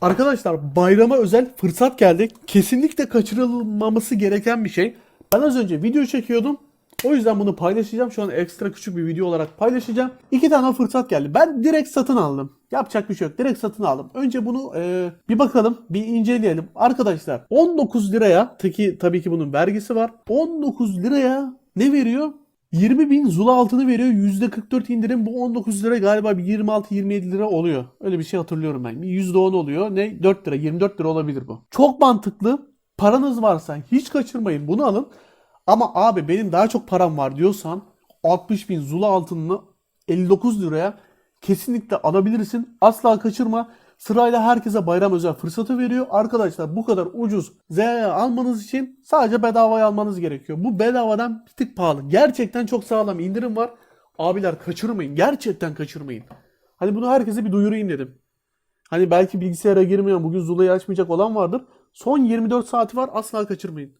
Arkadaşlar bayrama özel fırsat geldi. Kesinlikle kaçırılmaması gereken bir şey. Ben az önce video çekiyordum. O yüzden bunu paylaşacağım. Şu an ekstra küçük bir video olarak paylaşacağım. İki tane fırsat geldi. Ben direkt satın aldım. Yapacak bir şey yok. Direkt satın aldım. Önce bunu e, bir bakalım. Bir inceleyelim. Arkadaşlar 19 liraya ki tabii ki bunun vergisi var. 19 liraya ne veriyor? 20 bin Zula altını veriyor. %44 indirim. Bu 19 lira galiba bir 26-27 lira oluyor. Öyle bir şey hatırlıyorum ben. Bir %10 oluyor. Ne? 4 lira 24 lira olabilir bu. Çok mantıklı. Paranız varsa hiç kaçırmayın. Bunu alın. Ama abi benim daha çok param var diyorsan 60 bin Zula altınını 59 liraya kesinlikle alabilirsin. Asla kaçırma. Sırayla herkese bayram özel fırsatı veriyor. Arkadaşlar bu kadar ucuz ZA almanız için sadece bedavaya almanız gerekiyor. Bu bedavadan bir tık pahalı. Gerçekten çok sağlam indirim var. Abiler kaçırmayın. Gerçekten kaçırmayın. Hani bunu herkese bir duyurayım dedim. Hani belki bilgisayara girmeyen bugün Zula'yı açmayacak olan vardır. Son 24 saati var asla kaçırmayın.